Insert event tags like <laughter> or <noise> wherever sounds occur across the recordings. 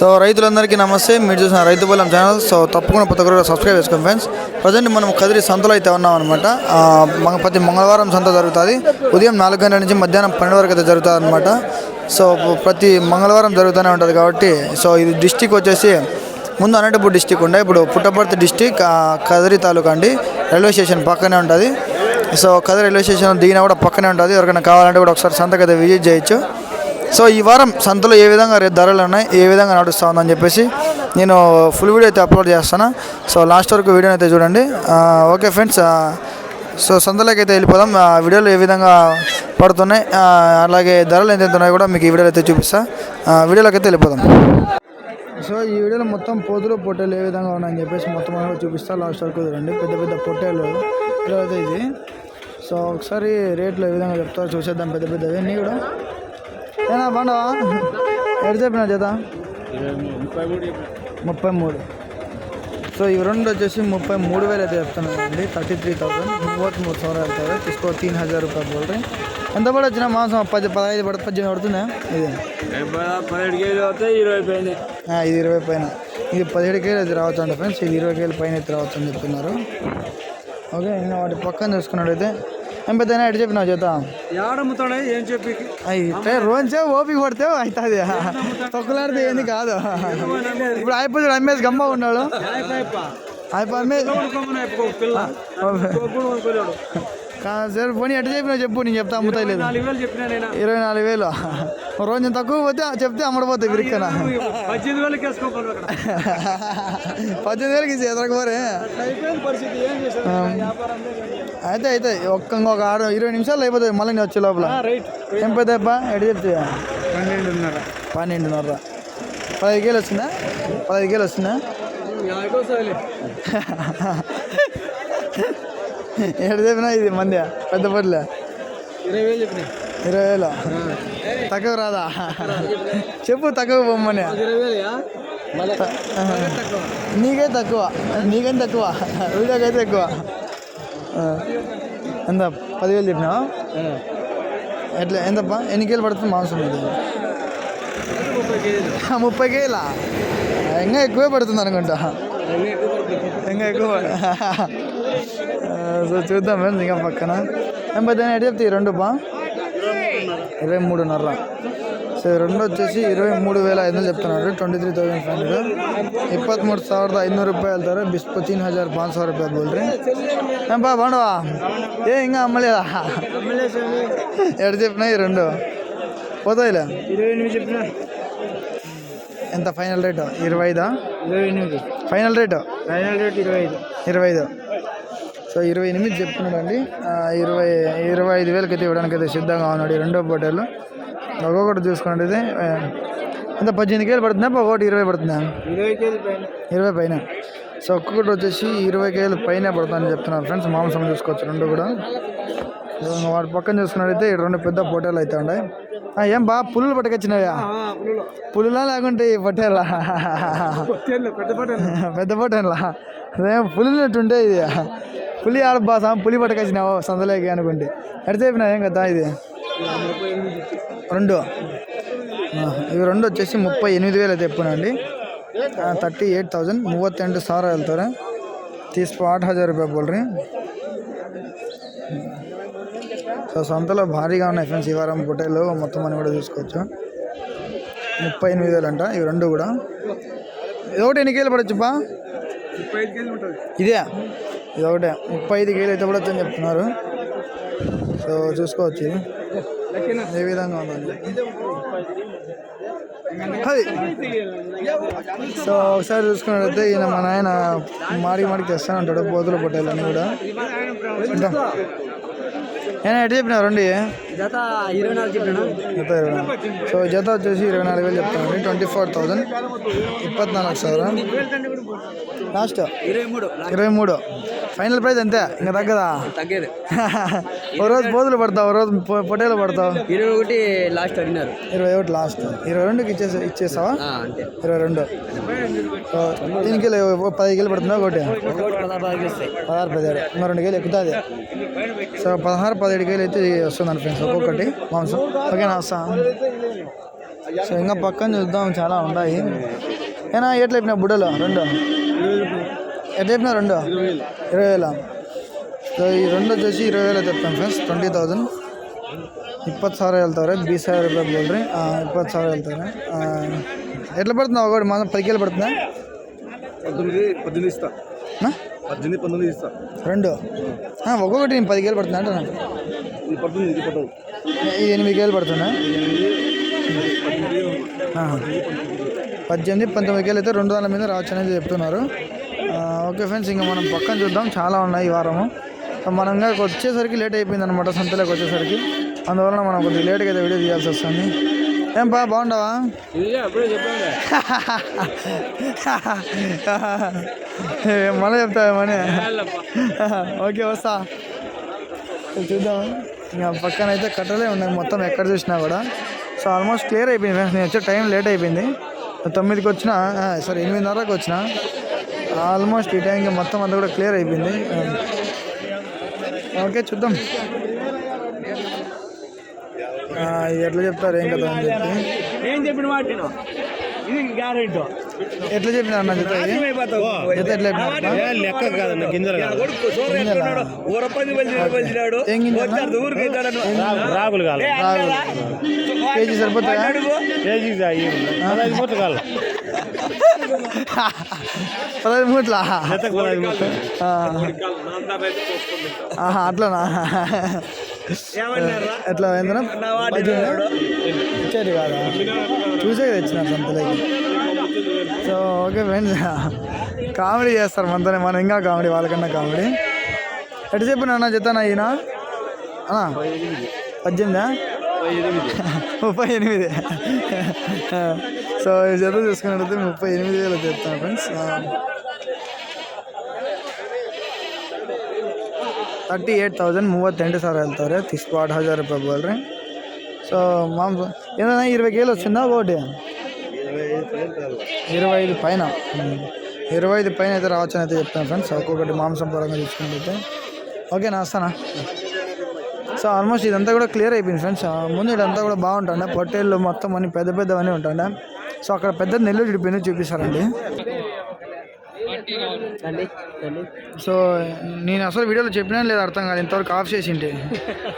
So రైతులందరికీ నమస్తే. మీరు చూసిన రైతు బలం ఛానల్. సో తప్పకుండా ప్రతి ఒక్కరు సబ్స్క్రైబ్ చేసుకోండి ఫ్రెండ్స్ ప్రజెంట్ మనం కదిరి సంతలో అయితే ఉన్నాం అనమాట ప్రతి మంగళవారం సంత జరుగుతుంది. ఉదయం నాలుగు గంటల నుంచి మధ్యాహ్నం పన్నెండు వరకు అయితే జరుగుతుంది అనమాట సో ప్రతి మంగళవారం జరుగుతూనే ఉంటుంది కాబట్టి సో ఇది డిస్టిక్ వచ్చేసి ముందు అనంతపూర్ డిస్టిక్ ఉండే. ఇప్పుడు పుట్టపర్తి డిస్టిక్ కదిరి తాలూకా అండి. రైల్వే స్టేషన్ పక్కనే ఉంటుంది. సో కదిరి రైల్వే స్టేషన్ దిగినా కూడా పక్కనే ఉంటుంది. ఎవరికైనా కావాలంటే కూడా ఒకసారి సంతకైతే విజిట్ చేయొచ్చు. సో ఈ వారం సంతలో ఏ విధంగా రేపు ధరలు ఉన్నాయి ఏ విధంగా నడుస్తూ ఉందని చెప్పేసి నేను ఫుల్ వీడియో అయితే అప్లోడ్ చేస్తాను. సో లాస్ట్ వరకు వీడియోని అయితే చూడండి. ఓకే ఫ్రెండ్స్ సో సంతలోకి అయితే వెళ్ళిపోదాం. ఆ వీడియోలు ఏ విధంగా పడుతున్నాయి అలాగే ధరలు ఎంత ఉన్నాయో కూడా మీకు ఈ వీడియోలో అయితే చూపిస్తా. వీడియోలోకి అయితే వెళ్ళిపోదాం. సో ఈ వీడియోలో మొత్తం పోతులు పొట్టేలు ఏ విధంగా ఉన్నాయని చెప్పేసి మొత్తం అనేది చూపిస్తా. లాస్ట్ వరకు చూడండి. పెద్ద పెద్ద పొట్టేలు. అయితే ఇది. సో ఒకసారి రేట్లు ఏ విధంగా చెప్తారో చూసేద్దాం. పెద్ద పెద్దవి నీ కూడా? ఏనా బండవా ఎడు చెప్పిన జత? ముప్పై మూడు. సో ఇవి రెండు వచ్చేసి ముప్పై మూడు వేలు అయితే చెప్తున్నాను అండి. Thirty three thousand. ముప్పై మూడు సంవత్సరాలు అవుతుంది. తీసుకో తీన్ హజార్ రూపాయలు బోల్డ్రీ. ఎంత పడి వచ్చిన మాసం పది పదహైదు పడి పద్దెనిమిది పడుతుందా? ఇది? పదిహేడు కేజీలు అవుతాయి ఇరవై పైన ఇది ఇరవై పైన. ఇది పదిహేడు కేజీలు అయితే రావచ్చు అండి ఫ్రెండ్స్. ఇది ఇరవై కేజీలు పైన అయితే రావచ్చు అని చెప్తున్నారు. ఓకే నేను వాటి పక్కన చూసుకున్నట్టయితే ఏం పెద్ద ఎటు చెప్పినావు చేత ఏడమ్ముతాడే ఏం చెప్పి అయితే రోజే ఓపిక పడితే అవుతుంది తొక్కులాడితే ఏంది కాదు ఇప్పుడు అయిపోయి అమ్మేసి గమ్మ ఉన్నాడు అయిపోయి అమ్మే పిల్ల కా- సరే పోనీ ఎట్ట చెప్పినావు చెప్పు నేను చెప్తా అమ్ముతాయి లేదు. చెప్పినా ఇరవై నాలుగు వేలు. రోజు నేను తక్కువ పోతే చెప్తే అమ్మడిపోతాయి విరిక్కన? పద్దెనిమిది వేలకి <laughs> పద్దెనిమిది వేలకి వ్యాపారం అయితే అయితే ఒక్క ఇంకొక ఆరు ఇరవై నిమిషాలు అయిపోతుంది మళ్ళీ నేను వచ్చే లోపల. రైట్. ఏం పెద్దప్ప ఎటు చెప్తే? పన్నెండున్నర. పన్నెండున్నర. పదహైదు కేలు వస్తుందా? పదహైదు కేలు వస్తుందా? <laughs> ఎటు చెప్పినా ఇది మంది పెద్ద పట్లే. ఇరవై వేలు చెప్పినా? ఇరవై వేలు? తక్కువ రాదా? చెప్పు తక్కువ వేలు నీకే తక్కువ. నీకేం తక్కువ? వీడియోకైతే ఎక్కువ. ఎంత? పదివేలు చెప్పినావా? ఎట్లా? ఎంతప్పా ఎన్ని కేలు పడుతుంది మాంసం ఇది ముప్పై కేలా ఇంకా ఎక్కువే పడుతుంది అనుకుంటా. ఇంకా ఎక్కువ సో చూద్దాం ఫ్రెండ్స్ ఇంకా పక్కన ఏం పెద్ద ఎటు చెప్తే ఈ రెండు బా ఇరవై మూడున్నర సో ఈ రెండు వచ్చేసి ఇరవై మూడు వేల ఐదు వందలు చెప్తున్నారు twenty three thousand five hundred ಇಪ್ಪತ್ತ್ಮೂರು ಸಾವಿರದ ಐನೂರು ರೂಪಾಯಿ ಹೇಳ್ತಾರೆ ಬಿಸ್ಕು ತೀನ್ ಹಜಾರ್ ಪಾಂಚ್ ಸಾವಿರ ರೂಪಾಯಿ ಬೋಲ್ರಿ ఏం బా బాగుండవా ఏ ఇంకా అమ్మలేదా ఎటు చెప్పినా ఈ రెండు పోతాయిలే ఇరవై ఎనిమిది చెప్పినా ఎంత ఫైనల్ రేటు ఇరవై ఐదా ఇరవై ఎనిమిది ఫైనల్ రేటు ఫైనల్ రేట్ ఇరవై ఐదు ఇరవై ఐదు సో ఇరవై ఎనిమిది చెప్తున్నాడండి. ఇరవై ఇరవై ఐదు వేలకి అయితే ఇవ్వడానికి అయితే సిద్ధంగా ఉన్నాడు ఈ రెండో పోటీలు. ఒక్కొక్కటి చూసుకున్నట్టయితే ఆ, ఎంత పద్దెనిమిది కేలు పడుతుందా ఒకటి ఇరవై పడుతుందా? ఇరవై కేజీలు పైన. ఇరవై పైన. సో ఒక్కొక్కటి వచ్చేసి ఇరవై కేలు పైన పడుతుందని చెప్తున్నారు ఫ్రెండ్స్. మాంసం చూసుకోవచ్చు రెండు కూడా. వాటి పక్కన చూసుకున్నట్టయితే రెండు పెద్ద పొట్టేలు అయితే ఉన్నాయి. ఏం బా పుల్లులు పట్టుకొచ్చినాయా పులులో. పులులా లేకుంటే ఈ పొట్టేలా? పెద్ద పట్ట పెద్ద పొట్టేలా? అదేం పులినట్టుంటే ఇది? పులి ఆడబ్బా సాం పులి పట్టుకొచ్చినావు అనుకోండి అనుకుంటే. ఎడతేపినా ఏం కదా ఇది? రెండు. ఇవి రెండు వచ్చేసి ముప్పై ఎనిమిది వేలు అయితే చెప్పానండి. థర్టీ ఎయిట్ థౌజంಡ್ రెండు సార్ వెళ్తారు తీసుకు ఆట హజార్ రూపాయలు ಬೋಲ್ರಿ సో సొంతలో భారీగా ఉన్నాయి ఫ్రెండ్స్ ఈ వారం పొటైలు మొత్తం అని కూడా చూసుకోవచ్చు. ముప్పై ఎనిమిది వేలు అంట ఇవి రెండు కూడా. ఒకటి ఎన్ని కేలు పడొచ్చుపా ఇదే? ఇది ఒకటే ముప్పై ఐదు కేలు అయితే కూడా వచ్చని చెప్తున్నారు. సో చూసుకోవచ్చు ఏ విధంగా ఉందండి అది. సో ఒకసారి చూసుకున్నట్లయితే ఈయన మా నాయన మాడికి మాడికి తెస్తాను అంటాడు పోతులు పొట్టేలని కూడా. చూద్దాం ఏనా ఎటు చెప్పినా రండి? జత ఇరవై నాలుగు చెప్పినా? జత ఇరవై నాలుగు. సో జత వచ్చేసి ఇరవై నాలుగు వేలు చెప్తాను ట్వంటీ ఫోర్ థౌజండ్ ఇప్పత్నాలుగు సార్. లాస్ట్ ఇరవై మూడు. ఇరవై మూడు. ఫైనల్ ప్రైస్ అంతే? ఇంకా తగ్గదా? తగ్గేది. <laughs> ఓ రోజు బోధులు పడతావు ఒక రోజు పొటేలు పడతావు. ఇరవై ఒకటి లాస్ట్ అడిగినారు. ఇరవై ఒకటి లాస్ట్ ఇరవై రెండుకి ఇచ్చేసి ఇచ్చేసావా ఇరవై రెండు. దీనికి పది కిలో పడుతుందా ఒకటి? పదహారు పదిహేడు. ఇంకా రెండు కేలు ఎక్కుతుంది. సో పదహారు పదిహేడు కేలు అయితే వస్తుందండి ఫ్రెండ్స్. ఒక్కొక్కటి. మాంసం ఓకేనా సార్. సో ఇంకా పక్కన చూద్దాం చాలా ఉన్నాయి. ఏనా ఎట్లా చెప్పిన బుడ్డలు? రెండు. ఎట్లా చెప్పిన రెండు? ఇరవై వేల? సో ఈ రెండు వచ్చేసి ఇరవై వేల చెప్తాను ఫ్రెండ్స్ ట్వంటీ థౌజండ్ ಇಪ್ಪತ್ತು ಸಾವಿರ ಹೇಳ್ತಾರೆ ಬೀಸ್ ಸಾವಿರ ರೂಪಾಯಿ ಬೋಲ್ರಿ ಇಪ್ಪತ್ತು ಸಾವಿರ ಹೇಳ್ತಾರೆ ಎಟ್ಲ ಬರ್ತದೆ ఒకటి మన పైకి పడుతుందా? పద్దెనిమిది పద్దెనిమిది ఇస్తా. పద్దెనిమిది పంతొమ్మిది ఇస్తా. రెండు. ఒక్కొక్కటి నేను పదికేలు పడుతున్నా అంటే నాకు ఇది పడుతుంది ఇది ఎనిమిది కేలు పడుతుందా? పద్దెనిమిది పంతొమ్మిది కేలు అయితే రెండు వందల మీద రావచ్చు అనేది చెప్తున్నారు. ఓకే ఫ్రెండ్స్ ఇంకా మనం పక్కన చూద్దాం. చాలా ఉన్నాయి ఈ వారము. మనంగా మనం వచ్చేసరికి లేట్ అయిపోయింది అనమాట సంతలోకి వచ్చేసరికి. అందువలన మనం కొద్దిగా లేట్గా అయితే వీడియో తీయాల్సి వస్తుంది. ఏం బా బాగుండవా మళ్ళీ చెప్తావేమని ఓకే వస్తా. చూద్దాం ఇంకా పక్కన అయితే కట్టలే ఉన్నాయి మొత్తం ఎక్కడ చూసినా కూడా. సో ఆల్మోస్ట్ క్లియర్ అయిపోయింది ఫ్రెండ్స్ నేను వచ్చే టైం లేట్ అయిపోయింది. తొమ్మిదికి వచ్చిన సారీ ఎనిమిదిన్నరకు వచ్చిన ఆల్మోస్ట్ ఈ టైంకి మొత్తం అంతా కూడా క్లియర్ అయిపోయింది. ఓకే చూద్దాం. ఎట్లా చెప్తారు ఏం కదా అని చెప్పి. ఏం చెప్పిన మాట ఇది గ్యారెంటీ ఎట్లా చెప్పిన అన్న జత ఇది? జత ఎట్లా చెప్పిన లెక్క కాదన్న గింజలు రాగులు కాదు? రాగులు. కేజీ సరిపోతాయా? కేజీ పదహైదు మూటలు కాదు పదహైదు మూట్ల? జతకు పదహైదు మూటలు. అట్లనా? ఎట్లా కాదా. చూసే తెచ్చిన సంతలోకి సో ఓకే ఫ్రెండ్స్ కామెడీ చేస్తారు మనతోనే మనం ఇంకా కామెడీ వాళ్ళకన్నా కామెడీ ఎటు చెప్పిన అన్న చెప్తానా ఈయన అన్నా పద్దెనిమిదా ముప్పై ఎనిమిది సో ఈ జత చూసుకున్నట్లయితే ముప్పై ఎనిమిది వేలు చెప్తాను ఫ్రెండ్స్ ತರ್ಟಿ ಏಯ್ಟ್ ತೌಸಂಡ್ ಮೂವತ್ತೆಂಟು ಸಾವಿರ ಹೇಳ್ತಾರೆ ತಿಸ್ಪಾಟ್ ಹಜಾರ್ ರೂಪಾಯಿ ಬೋಲ್ರಿ సో మాంసం ఏదైనా ఇరవై కేలు వచ్చిందా ఒకటి ఇరవై ఐదు పైన. ఇరవై ఐదు పైన. అయితే రావచ్చు అని అయితే చెప్తాను ఫ్రెండ్స్ ఒక్కొక్కటి మాంసం పరంగా చూసుకున్నట్లయితే ఓకేనా వస్తానా? సో ఆల్మోస్ట్ ఇదంతా కూడా క్లియర్ అయిపోయింది ఫ్రెండ్స్ ముందు ఇదంతా కూడా బాగుంటుండే పొట్టేళ్ళు మొత్తం అన్ని పెద్ద పెద్దవన్నీ ఉంటుండే సో అక్కడ పెద్ద నెల్లు చెడిపోయింది చూపిస్తారండి. సో నేను అసలు వీడియోలో చెప్పినా లేదు అర్థం కాదు ఇంతవరకు ఆఫ్ చేసింటే.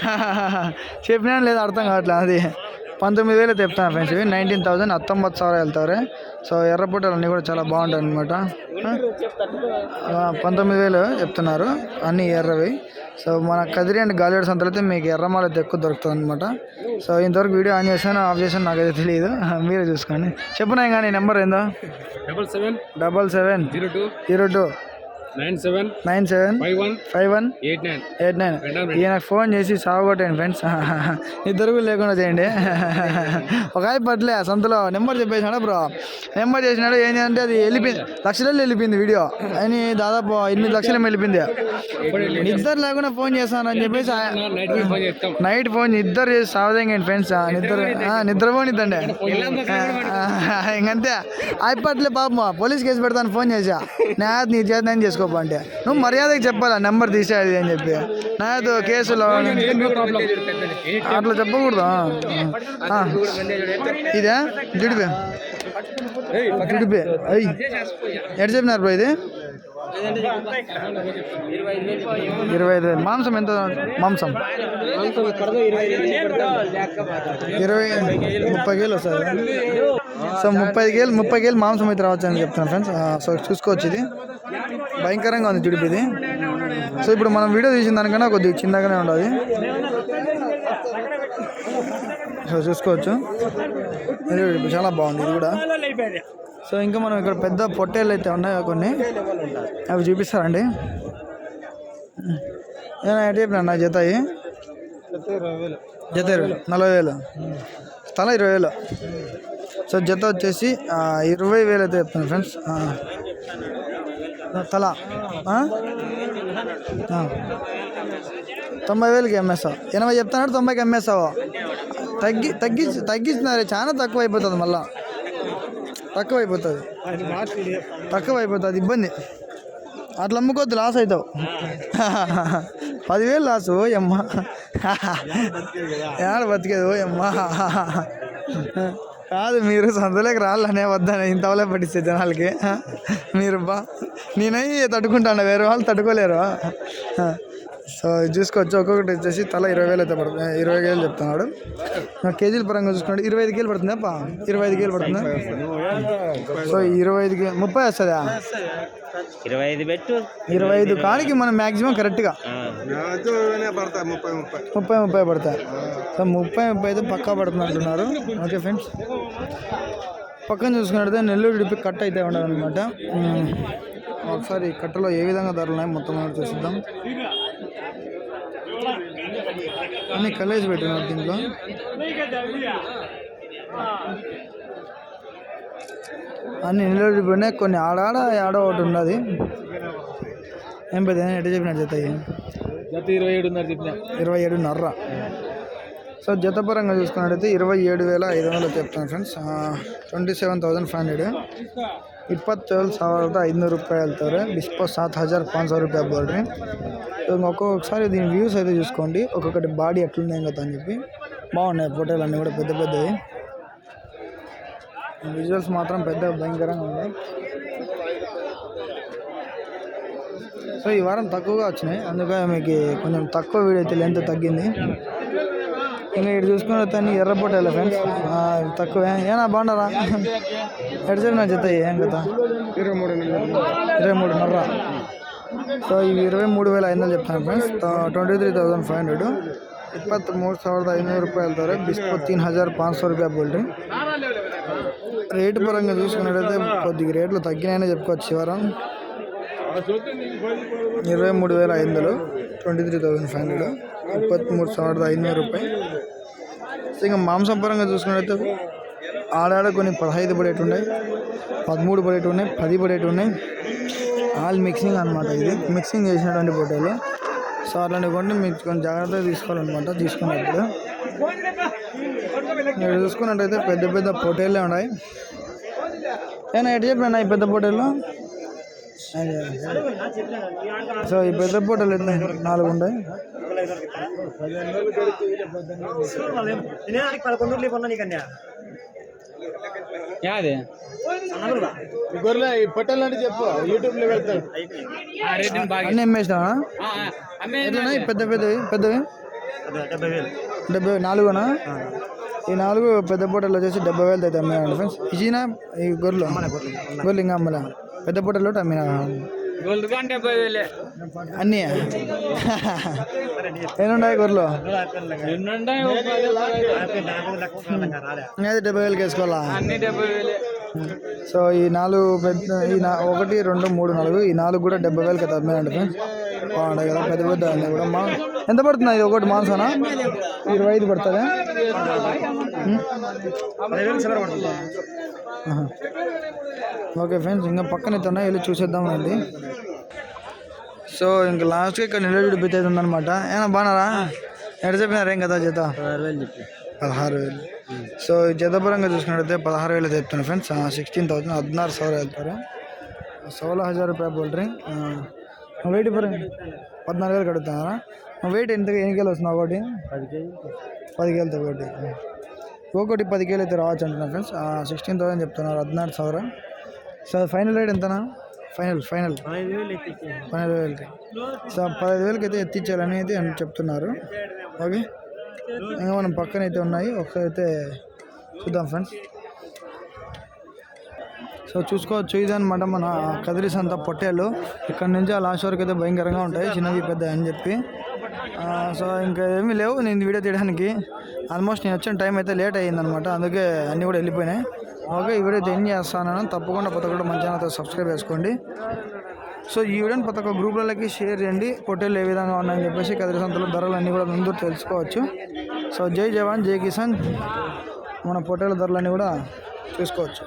<laughs> చెప్పినా లేదు అర్థం కావట్లేదు అది. పంతొమ్మిది వేలు తెప్తాను ఫ్రెండ్స్ ఇవి నైన్టీన్ థౌసండ్ అత్తంబత్ సార్ వెళ్తారు. సో ఎర్రపూటలు అన్నీ కూడా చాలా బాగుంటాయి అనమాట పంతొమ్మిది వేలు చెప్తున్నారు. అన్నీ ఎర్రవి. సో మన కదిరి అండ్ గాలివాడ సంతలో అయితే మీకు ఎర్రమాల ఎక్కువ దొరుకుతుంది అనమాట సో ఇంతవరకు వీడియో ఆన్ చేశాను ఆఫ్ చేశాను నాకైతే తెలియదు <laughs> మీరే చూసుకోండి. చెప్పినా కానీ నెంబర్ ఏందో? Double seven double seven zero two zero two. Nine seven nine seven five one five one eight nine eight nine. ఈయనకు ఫోన్ చేసి సాగుకొట్టండి ఫ్రెండ్స్. <laughs> ఇద్దరు కూడా లేకుండా చేయండి. <laughs> ఒక ఆయన పట్లే సంతలో నెంబర్ చెప్పేసినాడు బ్రో? నెంబర్ చేసినాడు ఏంటి అంటే అది వెళ్ళిపోయింది లక్షలలో వెళ్ళిపోయింది వీడియో. అని దాదాపు ఎనిమిది లక్షలు వెళ్ళిపోయింది. నిద్ర లేకుండా ఫోన్ చేస్తానని చెప్పేసి ఆ- నైట్ ఫోన్ ఇద్దరు చేసి సావదంగా ఫ్రెండ్స్. నిద్ర ఆ, నిద్ర పోనిద్దండి. ఇంకంతే. అయిపోట్లే పాపం. పోలీస్ కేసు పెడతాను ఫోన్ చేసా నా నీ చేత నేను చేసుకోపో అంటే నువ్వు మర్యాదకి చెప్పాలా నెంబర్ తీసేది అని చెప్పి. నాతో కేసులో అట్లా చెప్పకూడదు. ఇదే? జుడిపే. జుడిపే. అయ్యి ఎటు చెప్పినారు ఇది? ఇరవై ఐదు వేలు. మాంసం ఎంత? మాంసం. ఇరవై ముప్పై కేలు వస్తుంది. సో ముప్పై కేలు ముప్పై కేలు మాంసం అయితే రావచ్చు అని చెప్తాను ఫ్రెండ్స్ సో చూసుకోవచ్చు ఇది. భయంకరంగా ఉంది జుడిపి ఇది. సో ఇప్పుడు మనం వీడియో తీసిన దానికన్నా కొద్దిగా చిన్నగానే ఉండదు సో చూసుకోవచ్చు. చాలా బాగుంది ఇది కూడా. సో ఇంకా మనం ఇక్కడ పెద్ద పొట్టేళ్ళు అయితే ఉన్నాయి కొన్ని. అవి చూపిస్తారండి. ఏమైనా ఎటు చెప్పినా నా జత జత ఇరవై నలభై వేలు. తల ఇరవై వేలు. సో జత వచ్చేసి ఇరవై వేలు అయితే చెప్తాను ఫ్రెండ్స్. తల. తొంభై వేలకి అమ్మేస్తావు ఎనభై చెప్తున్నాడు తొంభైకి అమ్మేస్తావు తగ్గి తగ్గి తగ్గిస్తున్నారు. చాలా తక్కువ అయిపోతుంది మళ్ళీ. తక్కువ అయిపోతుంది తక్కువ అయిపోతుంది ఇబ్బంది. అట్లా అమ్ముకోవద్దు లాస్ అవుతావు. పదివేలు లాస్ ఓయమ్మా ఏడ బతికేది ఓయమ్మా కాదు మీరు సంతలోకి రాళ్ళనే వద్దని ఇంతవలే పట్టిస్తే జనాలకి. మీరు బా నేనై తట్టుకుంటాను వేరే వాళ్ళు తట్టుకోలేరు. సో ఇది చూసుకోవచ్చు. ఒక్కొక్కటి వచ్చేసి తల ఇరవై వేలు అయితే పడుతుంది. ఇరవై వేలు చెప్తున్నాడు. నా కేజీల పరంగా చూసుకుంటే ఇరవై ఐదు కేలు పడుతుందా? పా ఇరవై ఐదు కేలు పడుతుందా? సో ఇరవై ఐదు ముప్పై వస్తుందా? ఇరవై ఐదు పెట్టు. ఇరవై ఐదు కాడికి మనం మ్యాక్సిమం కరెక్ట్గా. ముప్పై ముప్పై పడతాయి. సో ముప్పై ముప్పై అయితే పక్కా పడుతుంది అంటున్నారు ఓకే ఫ్రెండ్స్. పక్కన చూసుకున్నట్టయితే నెల్లూరు డిపి కట్ అయితే ఉండదు అనమాట ఒకసారి కట్టలో ఏ విధంగా ధరలు ఉన్నాయి మొత్తం చూసిద్దాం అన్ని కలర్స్ పెట్టినారు దీంట్లో. అన్ని నిలబడిపోయినాయి కొన్ని ఆడాడ ఆడ ఒకటి ఉన్నది. ఏం పెద్ద ఎటు చెప్పినా జత ఇరవై ఏడున్నర ఇరవై ఏడు నర్ర సో జత పరంగా చూసుకున్నట్టయితే ఇరవై ఏడు వేల ఐదు వందలు చెప్తాను friends. Twenty seven thousand five hundred ಇಪ್ಪತ್ತೇಳು ಸಾವಿರದ ಐದುನೂರು ರೂಪಾಯಿ ಹೇಳ್ತಾರೆ బిస్పో సాత్ హజార్ పాంచ్ సో రూపాయ బోల్డ్రీ సో ఒక్కొక్కసారి దీని వ్యూస్ అయితే చూసుకోండి ఒక్కొక్కటి బాడీ ఎట్లున్నాయి కదా అని చెప్పి బాగున్నాయి ఫోటోలు అన్నీ కూడా పెద్ద పెద్దవి విజువల్స్ మాత్రం పెద్ద భయంకరంగా ఉన్నాయి సో ఈ వారం తక్కువగా వచ్చినాయి అందుకే మీకు కొంచెం తక్కువ వీడియో అయితే లెంత్ తగ్గింది ఇంకా ఇటు చూసుకున్న తను ఎర్రపొట్టేలా ఫ్రెండ్స్ తక్కువే ఏనా బాగున్నారా ఎటు చెప్పిన జత ఏం కదా ఇరవై మూడు ఇరవై మూడున్నర సో ఇవి ఇరవై మూడు వేల ఐదు వందలు చెప్తాను friends twenty three thousand five hundred ಇಪ್ಪತ್ತ್ಮೂರು ಸಾವಿರದ ಐನೂರು ರೂಪಾಯಿ ಹೇಳ್ತಾರೆ ಬಿಸ್ಕೋ ತೀನ್ హజార్ పాంచ్ సో రూపాయ బోల్డ్రీ రేటు పరంగా చూసుకున్నట్టయితే కొద్దిగా రేట్లు తగ్గినాయని చెప్పుకోవచ్చు ఈ వారం ఇరవై మూడు వేల ఐదు వందలు twenty three thousand five hundred ಇಪ್ಪತ್ತ್ಮೂರು ಸಾವಿರದ ಐನೂರು ರೂಪಾಯಿ సో ఇంకా మాంసం పరంగా చూసుకున్నట్టయితే ఆడాడ కొన్ని పదహైదు పడేటి ఉన్నాయి పదమూడు పడేటి ఉన్నాయి పది పడేటి ఉన్నాయి ఆల్ మిక్సింగ్ అనమాట ఇది మిక్సింగ్ చేసినటువంటి పొట్టేలు సో అట్లాంటివి కొన్ని మీకు కొంచెం జాగ్రత్తగా తీసుకోవాలన్నమాట తీసుకున్నప్పుడు మీరు చూసుకున్నట్టయితే పెద్ద పెద్ద పొట్టేళ్ళే ఉన్నాయి ఏనా ఎటు చెప్పినా ఈ పెద్ద పొట్టేళ్ళు అదే. సో ఈ పెద్ద పొట్టలు ఎట్లా నాలుగు ఉన్నాయి. యాదే? గొర్రె ఈ పొట్టలు అంటే చెప్పు యూట్యూబ్లో వెళ్తాడు అన్నీ అమ్మేసినావా? ఆ, ఆ, అమ్మే ఎట్లున్నాయి పెద్ద పెద్దవి? పెద్దవి? డెబ్బై నాలుగునా? ఈ నాలుగు పెద్ద పూటలు వచ్చేసి డెబ్బై వేలు అయితే అమ్మినా ఫ్రెండ్స్ ఇచ్చినా ఈ గొర్రెలు. గొర్రెలు ఇంకా అమ్మలా. పెద్ద పూటలు అమ్మినా వేలే అన్నీ? ఏమున్నాయి గొర్రెలు. ఇంకా డెబ్బై వేలకి వేసుకోవాలా? వేలే. సో ఈ నాలుగు పెద్ద ఈ ఒకటి రెండు మూడు నాలుగు ఈ నాలుగు కూడా డెబ్బై వేలకి అయితే అమ్మినండి ఫ్రెండ్స్. బాగుంటాయి కదా పెద్ద పెద్ద అన్నీ కూడా. మా ఎంత పడుతుంది ఇది ఒకటి మాంసానా? ఇరవై ఐదు పడుతుందా. ఓకే ఫ్రెండ్స్ ఇంకా పక్కన అయితే ఉన్నాయి వెళ్ళి చూసేద్దాం అండి. సో ఇంక లాస్ట్గా ఇక్కడ నిలబడి బిత్ అయితే ఉందనమాట ఏనా బాగున్నారా? ఎక్కడ చెప్పినారు? ఏం కదా జత? పదహారు వేలు. సో జతపరంగా చూసుకున్నట్టయితే పదహారు వేలు చెప్తున్నాను ఫ్రెండ్స్. సిక్స్టీన్ థౌసండ్ హద్నారు సవర వెళ్తారు. సోల హజార్ రూపాయ పోల్ట్రీ వెయిట్ పరంగా పద్నాలుగు వేలు కడుతున్నారా వెయిట్ ఎంత ఎన్ని కేలు వస్తున్నావు ఒకటి? పది కేజీ పది కేలతో ఒకటి. ఒక్కొక్కటి పది కేలు అయితే రావచ్చు అంటున్నా ఫ్రెండ్స్. సిక్స్టీన్ థౌసండ్ చెప్తున్నారు హద్నారు సవర సార్ ఫైనల్ రేట్ ఎంతనా? Final final. ఫైనల్ వేలకి సో పదహైదు వేలకి అయితే ఎత్తించాలని అయితే చెప్తున్నారు. ఓకే? ఇంకా మనం పక్కన అయితే ఉన్నాయి. ఒకసారి అయితే చూద్దాం ఫ్రెండ్స్. సో చూసుకోవచ్చు. ఇదనమాట మన కదిరిస్ పొట్టేలు. ఇక్కడ నుంచి ఆ లాస్ట్ వరకు అయితే భయంకరంగా ఉంటాయి. చిన్నది పెద్ద అని చెప్పి. సో ఇంకా ఏమీ లేవు నేను వీడియో తీయడానికి. ఆల్మోస్ట్ నేను వచ్చిన టైం అయితే లేట్ అయ్యిందనమాట అందుకే అన్నీ కూడా వెళ్ళిపోయినాయి. ఓకే ఈ వీడియో అయితే చేస్తాను. తప్పకుండా ప్రతి ఒక్కరు మన సబ్స్క్రైబ్ చేసుకోండి. సో ఈ వీడియోని ప్రతి ఒక్క గ్రూప్లకి షేర్ చేయండి. పొట్టేలు ఏ విధంగా ఉన్నాయని చెప్పేసి కదిరి సంతలో ధరలు అన్నీ కూడా ముందు తెలుసుకోవచ్చు. సో జై జవాన్ జై కిసాన్. మన పొట్టేల ధరలన్నీ కూడా చూసుకోవచ్చు.